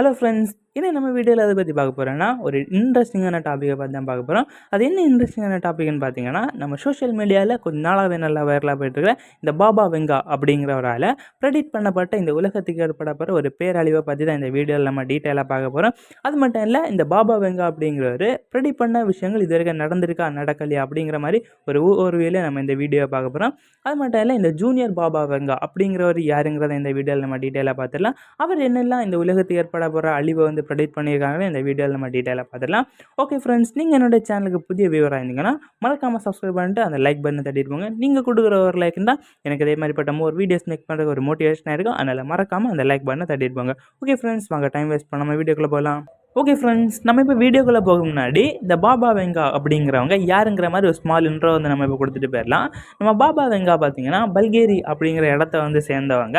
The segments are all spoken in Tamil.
ஹலோ ஃப்ரெண்ட்ஸ் இன்னும் நம்ம வீடியோவில் அதை பற்றி பார்க்க போகிறோன்னா ஒரு இன்ட்ரெஸ்டிங்கான டாப்பிக்கை பார்த்து தான் பார்க்க போகிறோம் அது என்ன இன்ட்ரெஸ்டிங்கான டாப்பிக்னு பார்த்தீங்கன்னா நம்ம சோஷியல் மீடியாவில் கொஞ்சம் நாளாகவே நல்லா வைரலாக போயிட்டுருக்க இந்த பாபா வெங்கா அப்படிங்கிறவரால் ப்ரெடிட் பண்ணப்பட்ட இந்த உலகத்துக்கு ஏற்படப்படுற ஒரு பேரழிவை பற்றி தான் இந்த வீடியோவில் நம்ம டீட்டெயிலாக பார்க்க போகிறோம் அது மட்டும் இல்லை இந்த பாபா வெங்கா அப்படிங்கிறவர் ப்ரெடிட் பண்ண விஷயங்கள் இது வரைக்கும் நடந்திருக்கா நடக்கலையா அப்படிங்கிற மாதிரி ஒரு ஒரு நம்ம இந்த வீடியோவை பார்க்க போகிறோம் அது மட்டும் இல்லை இந்த ஜூனியர் பாபா வெங்கா அப்படிங்கிறவர் யாருங்கிறத இந்த வீடியோவில் நம்ம டீட்டெயிலாக பார்த்துடலாம். அவர் என்னெல்லாம் இந்த உலகத்துக்கு ஏற்பட போகிற அழிவை வந்து ப்ரெடிக்ட் பண்ணியிருக்காங்க இந்த வீடியோவில் நம்ம டீட்டெயிலாக பார்த்துடலாம். ஓகே ஃப்ரெண்ட்ஸ் நீங்கள் என்னோட சேனலுக்கு புதிய வியூவராக இருந்தீங்கன்னா மறக்காமல் சப்ஸ்கிரைப் பண்ணிட்டு அந்த லைக் பட்டனை தட்டிட்டு போங்க. நீங்கள் கொடுக்குற ஒரு லைக் தான் எனக்கு இதே மாதிரி பட்ட ஒரு வீடியோஸ் மேக் பண்ணுறதுக்கு ஒரு மோட்டிவேஷனாக இருக்கும். அதனால் மறக்காமல் அந்த லைக் பட்டனை தட்டிட்டு போங்க. ஓகே ஃப்ரெண்ட்ஸ் வாங்க டைம் வேஸ்ட் பண்ணாமல் வீடியோக்குள்ளே போகலாம். ஓகே ஃப்ரெண்ட்ஸ் நம்ம இப்போ வீடியோக்குள்ளே போக முன்னாடி இந்த பாபா வெங்கா அப்படிங்கிறவங்க யாருங்கிற மாதிரி ஒரு ஸ்மால் இன்ட்ரோ வந்து நம்ம இப்போ கொடுத்துட்டு போயிடலாம். நம்ம பாபா வெங்கா பார்த்தீங்கன்னா பல்கேரி அப்படிங்கிற இடத்த வந்து சேர்ந்தவங்க.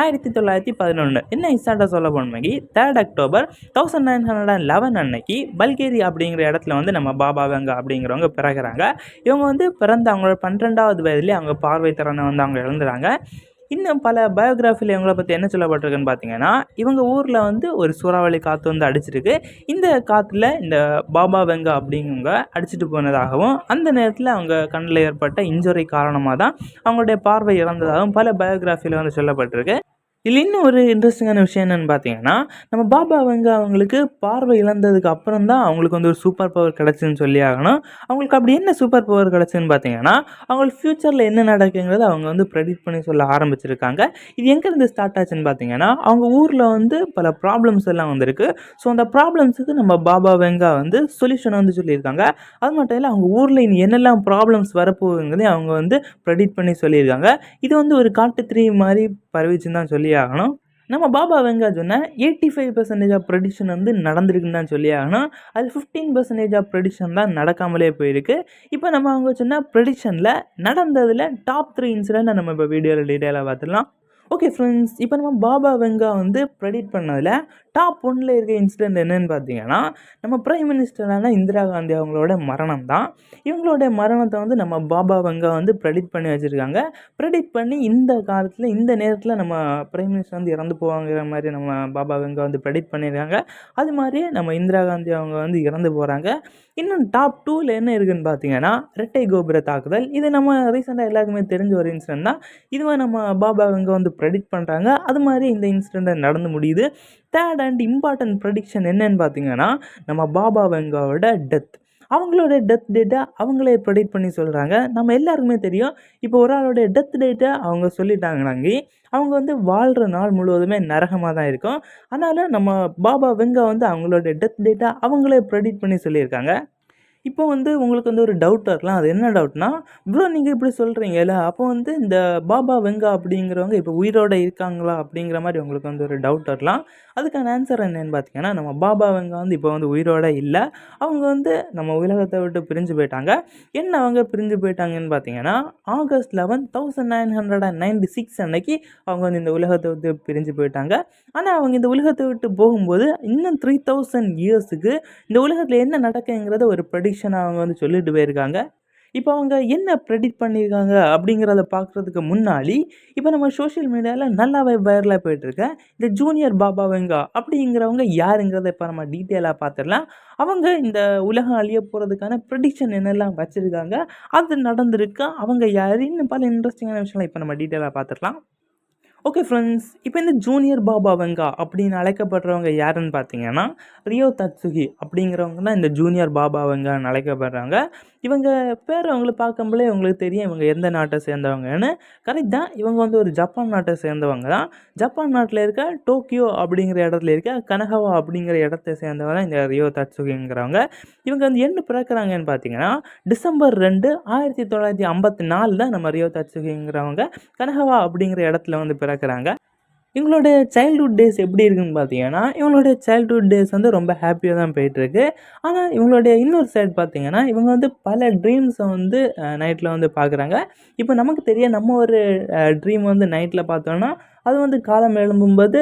ஆயிரத்தி தொள்ளாயிரத்தி பதினொன்று என்ன இசாட்டாக சொல்ல போனமைக்கு third October thousand nine hundred and eleven அன்னைக்கு பல்கேரி அப்படிங்கிற இடத்துல வந்து நம்ம பாபா வெங்கா அப்படிங்கிறவங்க பிறகுறாங்க. இவங்க வந்து பிறந்த அவங்களோட பன்னிரெண்டாவது வயதுலேயே அவங்க பார்வை திறனை வந்து அவங்க இழந்துறாங்க. இன்னும் பல பயோகிராஃபியில் இவங்களை பற்றி என்ன சொல்லப்பட்டிருக்குன்னு பார்த்தீங்கன்னா இவங்க ஊரில் வந்து ஒரு சூறாவளி காற்று வந்து அடிச்சிருக்கு. இந்த காற்றுல இந்த பாபா வெங்கா அப்படிங்கவங்க அடிச்சிட்டு போனதாகவும் அந்த நேரத்தில் அவங்க கண்ணில் ஏற்பட்ட இன்ஜுரி காரணமாக தான் அவங்களுடைய பார்வை இறந்ததாகவும் பல பயோகிராஃபியில் வந்து சொல்லப்பட்டிருக்கு. இதில் இன்னும் ஒரு இன்ட்ரெஸ்டிங்கான விஷயம் என்னென்னு பார்த்தீங்கன்னா நம்ம பாபா அவங்க அவங்களுக்கு பார்வை இழந்ததுக்கு அப்புறம் தான் அவங்களுக்கு வந்து ஒரு சூப்பர் பவர் கிடச்சுன்னு சொல்லி ஆகணும். அவங்களுக்கு அப்படி என்ன சூப்பர் பவர் கிடச்சுன்னு பார்த்தீங்கன்னா அவங்களுக்கு ஃப்யூச்சரில் என்ன நடக்குங்கிறத அவங்க வந்து ப்ரெடிக்ட் பண்ணி சொல்ல ஆரம்பிச்சிருக்காங்க. இது எங்கேருந்து ஸ்டார்ட் ஆச்சுன்னு பார்த்தீங்கன்னா அவங்க ஊரில் வந்து பல ப்ராப்ளம்ஸ் எல்லாம் வந்திருக்கு. ஸோ அந்த ப்ராப்ளம்ஸுக்கு நம்ம பாபா வெங்கா வந்து சொல்யூஷன் வந்து சொல்லியிருக்காங்க. அது மட்டும் இல்லை அவங்க ஊரில் இனி என்னெல்லாம் ப்ராப்ளம்ஸ் வரப்போகுங்கிறதையும் அவங்க வந்து ப்ரெடிக்ட் பண்ணி சொல்லியிருக்காங்க. இது வந்து ஒரு காட்டு த்ரீ மாதிரி பரவிச்சுன்னு தான் சொல்லி ஆகணும் நம்ம பாபா வெங்கா சொன்ன eighty five percentage of prediction வந்து நடந்திருக்குன்னு தான் சொல்லி ஆகணும் அது ஃபிஃப்டீன் பர்சன்டேஜ் ஆஃப் ப்ரெடிஷன் தான் நடக்காமலே போயிருக்கு. இப்போ நம்ம அவங்க சொன்ன ப்ரெடிஷனில் நடந்ததில் டாப் த்ரீ இன்சிடென்ட் நம்ம இப்போ வீடியோவில் டீட்டெயிலாக பார்த்துடலாம். ஓகே ஃப்ரெண்ட்ஸ் இப்போ நம்ம பாபா வெங்கா வந்து ப்ரெடிட் பண்ணதில் டாப் ஒன்னில் இருக்க இன்சிடெண்ட் என்னென்னு பார்த்தீங்கன்னா நம்ம பிரைம் மினிஸ்டரான இந்திரா காந்தி அவங்களோட மரணம் தான் இவங்களோட மரணத்தை வந்து நம்ம பாபா வெங்கா வந்து ப்ரெடிட் பண்ணி வச்சுருக்காங்க. ப்ரெடிட் பண்ணி இந்த காலத்தில் இந்த நேரத்தில் நம்ம பிரைம் மினிஸ்டர் வந்து இறந்து போவாங்கிற மாதிரி நம்ம பாபா வெங்கா வந்து ப்ரெடிட் பண்ணியிருக்காங்க. அது மாதிரியே நம்ம இந்திரா காந்தி அவங்க வந்து இறந்து போகிறாங்க இன்னும் டாப் டூவில் என்ன இருக்குதுன்னு பார்த்தீங்கன்னா ரெட்டை கோபுர தாக்குதல். இது நம்ம ரீசெண்டாக எல்லாருக்குமே தெரிஞ்ச ஒரு இன்சிடென்ட் தான். இதுவே நம்ம பாபா வெங்கா வந்து ப்ரெடிக்ட் பண்ணுறாங்க அது மாதிரி இந்த இன்சிடெண்ட் நடந்து முடியுது. தேர்ட் அண்ட் இம்பார்ட்டன்ட் ப்ரடிக்ஷன் என்னன்னு பார்த்தீங்கன்னா நம்ம பாபா வெங்காவோட டெத் அவங்களோட டெத் டேட்டை அவங்களே ப்ரெடிக்ட் பண்ணி சொல்கிறாங்க நம்ம எல்லாருக்குமே தெரியும். இப்போ ஒரு ஆளோட டெத் டேட்டை அவங்க சொல்லிட்டாங்கனாங்கி அவங்க வந்து வாழ்கிற நாள் முழுவதுமே நரகமாக தான் இருக்கும். அதனால் நம்ம பாபா வெங்கா வந்து அவங்களோட டெத் டேட்டை அவங்களே ப்ரெடிக்ட் பண்ணி சொல்லியிருக்காங்க. இப்போ வந்து உங்களுக்கு வந்து ஒரு டவுட் இருக்கலாம் அது என்ன டவுட்னா ப்ரோ நீங்கள் இப்படி சொல்கிறீங்கல்ல அப்போ வந்து இந்த பாபா வெங்கா அப்படிங்கிறவங்க இப்போ உயிரோடு இருக்காங்களா அப்படிங்கிற மாதிரி உங்களுக்கு வந்து ஒரு டவுட் வரலாம். அதுக்கான ஆன்சர் என்னென்னு பார்த்தீங்கன்னா நம்ம பாபா வெங்கா வந்து இப்போ வந்து உயிரோடு இல்லை. அவங்க வந்து நம்ம உலகத்தை விட்டு பிரிஞ்சு போயிட்டாங்க. என்ன அவங்க பிரிஞ்சு போயிட்டாங்கன்னு பார்த்தீங்கன்னா August eleven thousand nine hundred and ninety six அன்னைக்கு அவங்க வந்து இந்த உலகத்தை விட்டு பிரிஞ்சு போயிட்டாங்க. ஆனால் அவங்க இந்த உலகத்தை விட்டு போகும்போது இன்னும் த்ரீ தௌசண்ட் இயர்ஸுக்கு இந்த உலகத்தில் என்ன நடக்குங்கிறத ஒரு ப்ரெடிக்ஷன் ப்ரெடிக்ஷனை அவங்க வந்து சொல்லிட்டு போயிருக்காங்க. இப்போ அவங்க என்ன ப்ரெடிக்ட் பண்ணியிருக்காங்க அப்படிங்கிறத பார்க்குறதுக்கு முன்னாடி இப்போ நம்ம சோஷியல் மீடியாவில் நல்லாவே வைரலாக போயிட்டுருக்க. இந்த ஜூனியர் பாபா வெங்கா அப்படிங்கிறவங்க யாருங்கிறத இப்போ நம்ம டீட்டெயிலாக பார்த்துடலாம். அவங்க இந்த உலகம் அழிய போகிறதுக்கான ப்ரெடிக்ஷன் என்னெல்லாம் வச்சுருக்காங்க அது நடந்திருக்கு. அவங்க யாருன்னு பல இன்ட்ரெஸ்டிங்கான விஷயம்லாம் இப்போ நம்ம டீட்டெயிலாக பார்த்துடலாம். ஓகே ஃப்ரெண்ட்ஸ் இப்போ இந்த ஜூனியர் பாபா வெங்கா அப்படின்னு அழைக்கப்படுறவங்க யாருன்னு பார்த்தீங்கன்னா ரியோ தத்சுகி அப்படிங்கிறவங்க தான் இந்த ஜூனியர் பாபா வெங்கான்னு அழைக்கப்படுறாங்க. இவங்க பேர் அவங்கள பார்க்கும்போதே இவங்களுக்கு தெரியும் இவங்க எந்த நாட்டை சேர்ந்தவங்கன்னு. கரெக்ட் தான். இவங்க வந்து ஒரு ஜப்பான் நாட்டை சேர்ந்தவங்க தான். ஜப்பான் நாட்டில் இருக்க டோக்கியோ அப்படிங்கிற இடத்துல இருக்க கனகவா அப்படிங்கிற இடத்த சேர்ந்தவங்க தான் இந்த ரியோ தட்சுகிங்கிறவங்க. இவங்க வந்து என்ன பிறக்கிறாங்கன்னு பார்த்தீங்கன்னா டிசம்பர் ரெண்டு ஆயிரத்தி தொள்ளாயிரத்தி ஐம்பத்தி நாலு தான் நம்ம ரியோ தட்சுகிங்கிறவங்க கனகவா அப்படிங்கிற இடத்துல வந்து பிறக்கிறாங்க இவங்களோட சைல்ட்ஹுட் டேஸ் எப்படி இருக்குன்னு பார்த்தீங்கன்னா இவங்களோட சைல்ட்ஹுட் டேஸ் வந்து ரொம்ப ஹாப்பியாக தான் போயிட்டுருக்கு. ஆனால் இவங்களுடைய இன்னொரு சைட் பார்த்தீங்கன்னா இவங்க வந்து பல ட்ரீம்ஸை வந்து நைட்டில் வந்து பார்க்குறாங்க. இப்போ நமக்கு தெரிய நம்ம ஒரு ட்ரீம் வந்து நைட்டில் பார்த்தோன்னா அது வந்து காலம் எழும்பும்போது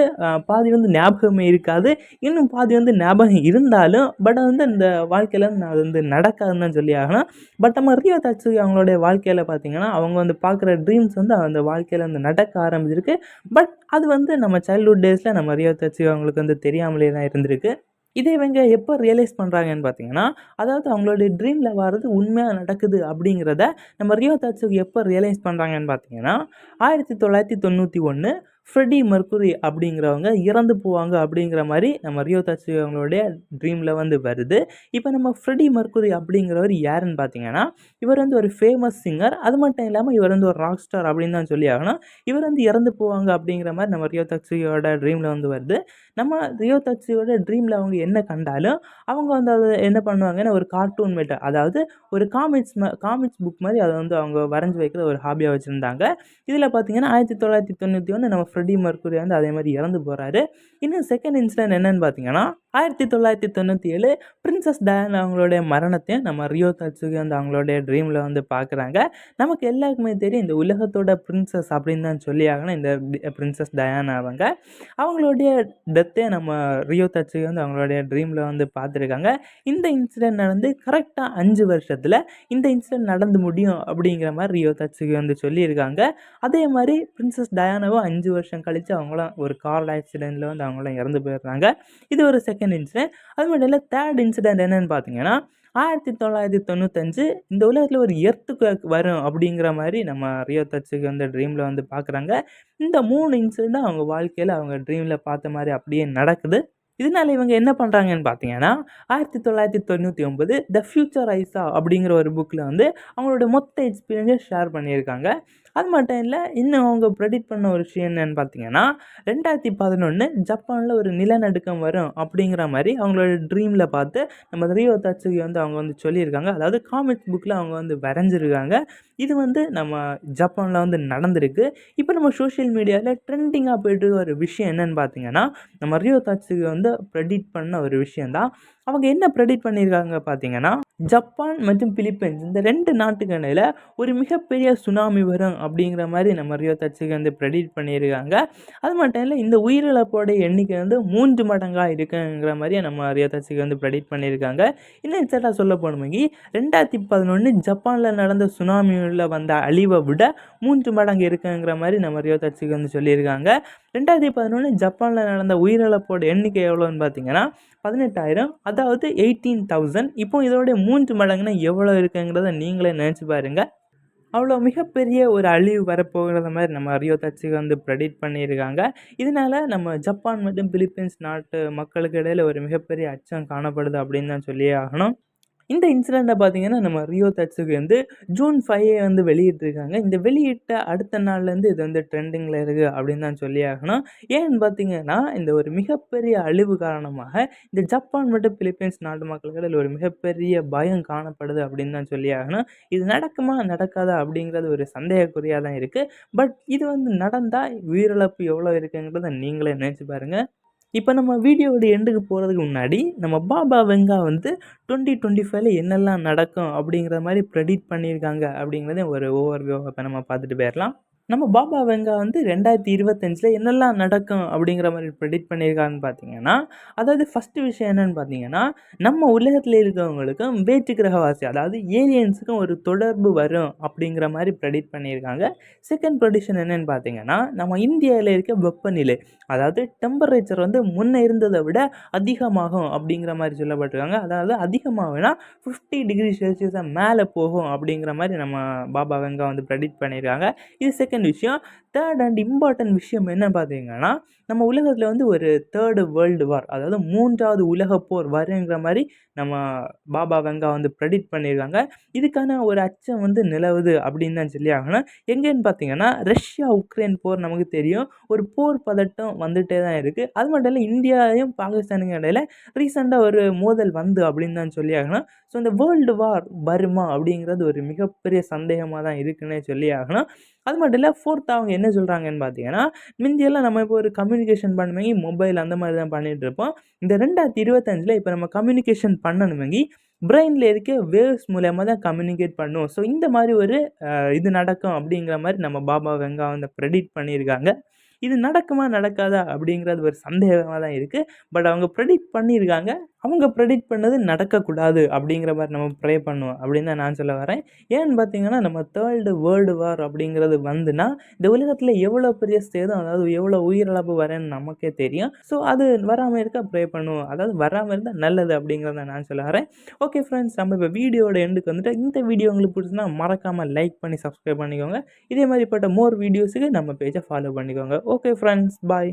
பாதி வந்து ஞாபகமே இருக்காது. இன்னும் பாதி வந்து ஞாபகம் இருந்தாலும் பட் வந்து இந்த வாழ்க்கையில் அது வந்து நடக்காதுன்னு சொல்லி ஆகணும். பட் நம்ம ரியோ தச்சு அவங்களுடைய வாழ்க்கையில் பார்த்தீங்கன்னா அவங்க வந்து பார்க்குற ட்ரீம்ஸ் வந்து அந்த வாழ்க்கையில் வந்து நடக்க ஆரம்பிச்சிருக்கு. பட் அது வந்து நம்ம சைல்ட்ஹுட் டேஸில் நம்ம ரியோ தச்சு அவங்களுக்கு வந்து தெரியாமலே தான் இருந்திருக்கு. இதை இவங்க எப்போ ரியலைஸ் பண்ணுறாங்கன்னு பார்த்தீங்கன்னா அதாவது அவங்களுடைய ட்ரீமில் வர்றது உண்மையாக நடக்குது அப்படிங்கிறத நம்ம ரியோ தட்சுகி எப்போ ரியலைஸ் பண்ணுறாங்கன்னு பார்த்தீங்கன்னா ஆயிரத்தி தொள்ளாயிரத்தி தொண்ணூற்றி ஒன்று ஃப்ரெடி மர்குரி அப்படிங்கிறவங்க இறந்து போவாங்க அப்படிங்கிற மாதிரி நம்ம ரியோ தச்சு அவங்களுடைய ட்ரீமில் வந்து வருது. இப்போ நம்ம ஃப்ரெடி மர்க்குரி அப்படிங்கிறவர் யாருன்னு பார்த்தீங்கன்னா இவர் வந்து ஒரு ஃபேமஸ் சிங்கர் அது மட்டும் இல்லாமல் இவர் வந்து ஒரு ராக் ஸ்டார் அப்படின்னு தான் சொல்லி ஆகணும். இவர் வந்து இறந்து போவாங்க அப்படிங்கிற மாதிரி நம்ம ரியோ தட்சுகியோட ட்ரீமில் வந்து வருது. நம்ம ரியோ தட்சுகியோட ட்ரீமில் அவங்க என்ன கண்டாலும் அவங்க வந்து அதை என்ன பண்ணுவாங்கன்னா ஒரு கார்ட்டூன் மேட்டர் அதாவது ஒரு காமிக்ஸ் காமிக்ஸ் புக் மாதிரி அதை வந்து அவங்க வரைஞ்சி வைக்கிற ஒரு ஹாபியாக வச்சுருந்தாங்க. இதில் பார்த்தீங்கன்னா ஆயிரத்தி தொள்ளாயிரத்தி தொண்ணூற்றி ஒன்று நம்ம ஃப்ரெடி மர்க்குரி வந்து அதே மாதிரி இறந்து போகிறாரு இன்னும் செகண்ட் இன்சிடென்ட் என்னன்னு பார்த்தீங்கன்னா ஆயிரத்தி தொள்ளாயிரத்தி தொண்ணூற்றி ஏழு பிரின்சஸ் டயன் அவங்களுடைய மரணத்தையும் நம்ம ரியோ தச்சுக்கு வந்து அவங்களுடைய ட்ரீமில் வந்து பார்க்குறாங்க. நமக்கு எல்லாருக்குமே தெரியும் இந்த உலகத்தோட பிரின்சஸ் அப்படின்னு தான் சொல்லி ஆகணும் இந்த பிரின்சஸ் டயானா அவங்க. அவங்களுடைய டெத்தே நம்ம ரியோ தச்சுக்கு வந்து அவங்களுடைய ட்ரீமில் வந்து பார்த்துருக்காங்க. இந்த இன்சிடென்ட் நடந்து கரெக்டாக அஞ்சு வருஷத்தில் இந்த இன்சிடென்ட் நடந்து முடியும் அப்படிங்கிற மாதிரி ரியோ தச்சுக்கு வந்து சொல்லியிருக்காங்க. அதே மாதிரி பிரின்சஸ் டயானாவும் அஞ்சு வருஷம் கழித்து அவங்களும் ஒரு கார் ஆக்சிடெண்ட்டில் வந்து அவங்களும் இறந்து போயிடுறாங்க. இது ஒரு செகண்ட் இன்சிடென்ட் அது மட்டும் இல்லை தேர்ட் இன்சிடென்ட் என்னென்னு பார்த்தீங்கன்னா ஆயிரத்தி தொள்ளாயிரத்தி தொண்ணூத்தஞ்சு இந்த உலகத்தில் ஒரு எர்த்துக்கு வரும் அப்படிங்கிற மாதிரி நம்ம ரியோ தச்சுக்கு வந்து ட்ரீமில் வந்து பார்க்குறாங்க இந்த மூணு இன்சிடென்ட்டும் அவங்க வாழ்க்கையில் அவங்க ட்ரீமில் பார்த்த மாதிரி அப்படியே நடக்குது. இதனால இவங்க என்ன பண்ணுறாங்கன்னு பார்த்தீங்கன்னா ஆயிரத்தி தொள்ளாயிரத்தி தொண்ணூற்றி ஒம்பது த ஃப்யூச்சர் ஐசா அப்படிங்கிற ஒரு புக்கில் வந்து அவங்களோட மொத்த எக்ஸ்பீரியன்ஸை ஷேர் பண்ணியிருக்காங்க. அது மட்டும் இல்லை இன்னும் அவங்க ப்ரெடிக்ட் பண்ண ஒரு விஷயம் என்னென்னு பார்த்தீங்கன்னா ரெண்டாயிரத்தி பதினொன்று ஜப்பானில் ஒரு நிலநடுக்கம் வரும் அப்படிங்கிற மாதிரி அவங்களோட ட்ரீமில் பார்த்து நம்ம ரியோ தச்சுகி வந்து அவங்க வந்து சொல்லியிருக்காங்க. அதாவது காமிக்ஸ் புக்கில் அவங்க வந்து வரைஞ்சிருக்காங்க. இது வந்து நம்ம ஜப்பானில் வந்து நடந்திருக்கு. இப்போ நம்ம சோஷியல் மீடியாவில் ட்ரெண்டிங்காக போயிட்டு ஒரு விஷயம் என்னன்னு பார்த்தீங்கன்னா நம்ம ரியோ தச்சுகி வந்து ப்ரெடிக்ட் பண்ண ஒரு விஷயந்தான் அவங்க என்ன ப்ரெடிக்ட் பண்ணியிருக்காங்க பார்த்தீங்கன்னா ஜப்பான் மற்றும் பிலிப்பைன்ஸ் இந்த ரெண்டு நாட்டுக்கு ஒரு மிகப்பெரிய சுனாமி வரும் அப்படிங்கிற மாதிரி நம்ம ரியோ தச்சுக்கு வந்து ப்ரெடிக்ட் பண்ணியிருக்காங்க. அது மட்டும் இல்லை இந்த உயிரிழப்போட எண்ணிக்கை வந்து மூன்று மடங்காக இருக்குங்கிற மாதிரியே நம்ம ரியோ தச்சுக்கு வந்து ப்ரெடிக்ட் பண்ணியிருக்காங்க. இன்னும் எக்ஸாக்டாக சொல்ல போனோமெங்கி ரெண்டாயிரத்தி பதினொன்று ஜப்பானில் நடந்த சுனாமியில் வந்த அழிவை விட மூன்று மடங்கு இருக்குங்கிற மாதிரி நம்ம ரியோ தச்சுக்கு வந்து சொல்லியிருக்காங்க. ரெண்டாயிரத்தி பதினொன்று ஜப்பானில் நடந்த உயிரிழப்போட எண்ணிக்கை எவ்வளோன்னு பார்த்தீங்கன்னா பதினெட்டாயிரம் அதாவது எயிட்டீன் தௌசண்ட். இப்போ இதோடைய மூன்று மடங்குனா எவ்வளோ இருக்குங்கிறத நீங்களே நினச்சி பாருங்கள் அவ்வளோ மிகப்பெரிய ஒரு அழிவு வரப்போகிறத மாதிரி நம்ம அரியோ தட்சுகி வந்து ப்ரெடிட் பண்ணியிருக்காங்க. இதனால நம்ம ஜப்பான் மற்றும் பிலிப்பைன்ஸ் நாட்டு மக்களுக்கு இடையில் ஒரு மிகப்பெரிய அச்சம் காணப்படுது அப்படின்னு தான் சொல்லியே ஆகணும். இந்த இன்சிடெண்ட்டை பார்த்தீங்கன்னா நம்ம ரியோ தட்ஸுக்கு வந்து ஜூன் ஃபைவ் வந்து வெளியிட்டிருக்காங்க. இந்த வெளியிட்ட அடுத்த நாள்லேருந்து இது வந்து ட்ரெண்டிங்கில் இருக்குது அப்படின்னு தான் சொல்லி ஆகணும். ஏன்னு பார்த்தீங்கன்னா இந்த ஒரு மிகப்பெரிய அழிவு காரணமாக இந்த ஜப்பான் மற்றும் பிலிப்பைன்ஸ் நாட்டு மக்களுக்கு ஒரு மிகப்பெரிய பயம் காணப்படுது அப்படின்னு தான் சொல்லி ஆகணும். இது நடக்குமா நடக்காதா அப்படிங்கிறது ஒரு சந்தேகக்குறியாக தான் இருக்குது பட் இது வந்து நடந்தால் உயிரிழப்பு எவ்வளோ இருக்குங்கிறத நீங்களே நினச்சி பாருங்கள் இப்போ நம்ம வீடியோவோட எண்டுக்கு போகிறதுக்கு முன்னாடி நம்ம பாபா வெங்கா வந்து டுவெண்ட்டி டுவெண்ட்டி ஃபைவ்ல என்னெல்லாம் நடக்கும் அப்படிங்கிற மாதிரி ப்ரெடிக்ட் பண்ணியிருக்காங்க அப்படிங்கிறத ஒரு ஓவர் வியூ இப்போ நம்ம பார்த்துட்டு போயிடலாம். நம்ம பாபா வெங்கா வந்து ரெண்டாயிரத்தி இருபத்தஞ்சில் என்னெல்லாம் நடக்கும் அப்படிங்கிற மாதிரி ப்ரெடிக்ட் பண்ணியிருக்காருன்னு பார்த்தீங்கன்னா அதாவது ஃபஸ்ட்டு விஷயம் என்னன்னு பார்த்தீங்கன்னா நம்ம உலகத்தில் இருக்கவங்களுக்கும் வேற்று கிரகவாசி அதாவது ஏலியன்ஸுக்கும் ஒரு தொடர்பு வரும் அப்படிங்கிற மாதிரி ப்ரெடிக்ட் பண்ணியிருக்காங்க. செகண்ட் ப்ரொடிக்ஷன் என்னன்னு பார்த்தீங்கன்னா நம்ம இந்தியாவில் இருக்க வெப்பநிலை அதாவது டெம்பரேச்சர் வந்து முன்ன இருந்ததை விட அதிகமாகும் அப்படிங்கிற மாதிரி சொல்லப்பட்டிருக்காங்க. அதாவது அதிகமாகனா ஃபிஃப்டி டிகிரி செல்சியஸாக மேலே போகும் அப்படிங்கிற மாதிரி நம்ம பாபா வெங்கா வந்து ப்ரெடிக்ட் பண்ணியிருக்காங்க. இது செகண்ட் விஷயம் தேர்ட் அண்ட் இம்பார்ட்டன்ட் விஷயம் என்ன பார்த்தீங்கன்னா நம்ம உலகத்தில் வந்து ஒரு தேர்டு வேர்ல்டு வார் அதாவது மூன்றாவது உலகப் போர் வருங்கிற மாதிரி நம்ம பாபா வெங்கா வந்து ப்ரெடிக்ட் பண்ணியிருக்காங்க. இதுக்கான ஒரு அச்சம் வந்து நிலவுது அப்படின்னு தான் சொல்லி ஆகணும். எங்கேன்னு பார்த்தீங்கன்னா ரஷ்யா உக்ரைன் போர் நமக்கு தெரியும். ஒரு போர் பதட்டம் வந்துகிட்டே தான் இருக்குது அது மட்டும் இல்லை இந்தியாவையும் பாகிஸ்தானுக்கும் இடையில ரீசெண்டாக ஒரு மோதல் வந்து அப்படின்னு தான் சொல்லி ஆகணும். ஸோ இந்த வேர்ல்டு வார் வருமா அப்படிங்கிறது ஒரு மிகப்பெரிய சந்தேகமாக தான் இருக்குன்னே சொல்லி ஆகணும். அது மட்டும் இல்லை ஃபோர்த் அவங்க என்ன சொல்கிறாங்கன்னு பார்த்தீங்கன்னா முந்தியெல்லாம் நம்ம இப்போ ஒரு கம்யூனிகேஷன் பண்ணுவாங்க மொபைல் அந்த மாதிரி தான் பண்ணிகிட்டு இருப்போம் இந்த ரெண்டாயிரத்தி இருபத்தஞ்சில் இப்போ நம்ம கம்யூனிகேஷன் பண்ணணுமெங்கி பிரெயினில் இருக்க வேவ்ஸ் மூலயமா தான் கம்யூனிகேட் பண்ணும் ஸோ இந்த மாதிரி ஒரு இது நடக்கும் அப்படிங்கிற மாதிரி நம்ம பாபா வெங்கா வந்து ப்ரெடிக்ட் பண்ணியிருக்காங்க. இது நடக்குமா நடக்காதா அப்படிங்கிறது ஒரு சந்தேகமாக தான் இருக்குது பட் அவங்க ப்ரெடிக்ட் பண்ணியிருக்காங்க. அவங்க ப்ரெடிக்ட் பண்ணது நடக்கக்கூடாது அப்படிங்கிற மாதிரி நம்ம ப்ரே பண்ணுவோம். அப்படின்னு தான் நான் சொல்ல வரேன். ஏன்னு பார்த்தீங்கன்னா நம்ம தேர்டு வேர்ல்டு வார் அப்படிங்கிறது வந்துன்னா இந்த உலகத்தில் எவ்வளோ பெரிய சேதம் அதாவது எவ்வளோ உயிரிழப்பு வரேன்னு நமக்கே தெரியும். ஸோ அது வராமல் இருக்க? ப்ரே பண்ணுவோம். அதாவது வராமல் இருந்தால் நல்லது அப்படிங்கிறத நான் சொல்ல வரேன். ஓகே ஃப்ரெண்ட்ஸ் நம்ம இப்போ வீடியோட எண்டுக்கு வந்துட்டு இந்த வீடியோ உங்களுக்கு பிடிச்சுன்னா மறக்காமல் லைக் பண்ணி சப்ஸ்கிரைப் பண்ணிக்கோங்க. இதே மாதிரிப்பட்ட மோர் வீடியோஸுக்கு நம்ம பேஜை ஃபாலோ பண்ணிக்கோங்க. Okay friends bye